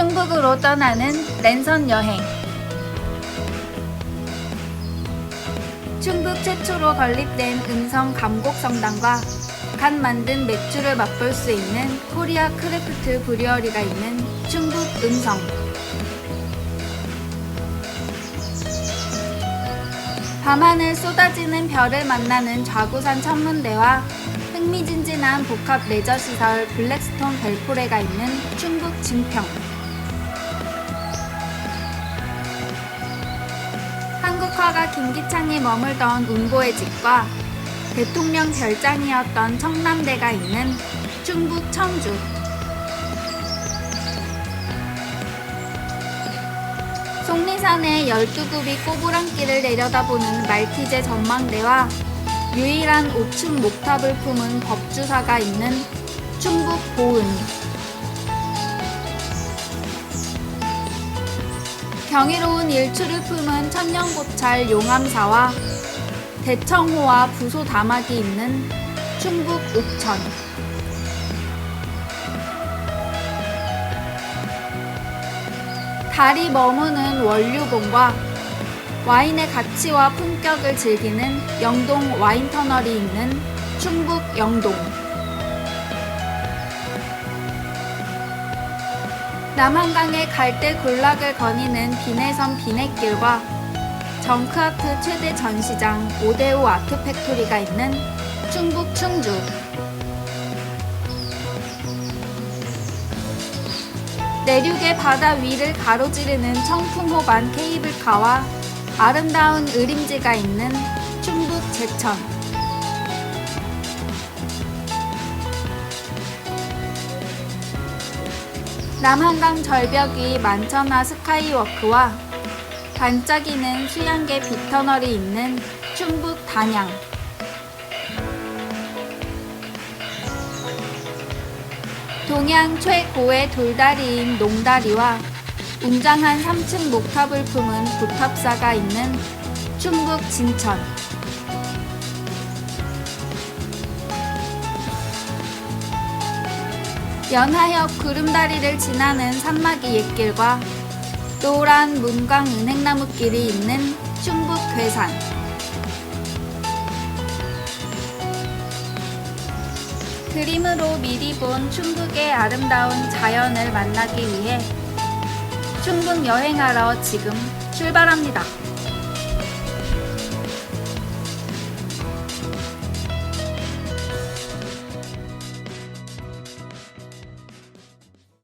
충북으로 떠나는 랜선 여행. 충북 최초로 건립된 음성 감곡 성당과 간 만든 맥주를 맛볼 수 있는 코리아 크래프트 브리어리가 있는 충북 음성. 밤하늘 쏟아지는 별을 만나는 좌구산 천문대와 흥미진진한 복합 레저시설 블랙스톤 벨포레가 있는 충북 진평. 한국화가 김기창이 머물던 운보의 집과 대통령 별장이었던 청남대가 있는 충북 청주. 속리산의 12굽이 꼬부랑길을 내려다보는 말티제 전망대와 유일한 5층 목탑을 품은 법주사가 있는 충북 보은. 경이로운 일출을 품은 천년고찰 용암사와 대청호와 부소 다막이 있는 충북 옥천. 달이 머무는 원류봉과 와인의 가치와 품격을 즐기는 영동 와인 터널이 있는 충북 영동. 남한강의 갈대 군락을 거니는 비내섬 비내길과 정크아트 최대 전시장 오데오 아트 팩토리가 있는 충북 충주. 내륙의 바다 위를 가로지르는 청풍호반 케이블카와 아름다운 의림지가 있는 충북 제천. 남한강 절벽 위 만천하 스카이워크와 반짝이는 수양계 빗터널이 있는 충북 단양. 동양 최고의 돌다리인 농다리와 웅장한 3층 목탑을 품은 부탑사가 있는 충북 진천. 연하역 구름다리를 지나는 산막이 옛길과 노란 문광 은행나무길이 있는 충북 괴산. 그림으로 미리 본 충북의 아름다운 자연을 만나기 위해 충북 여행하러 지금 출발합니다.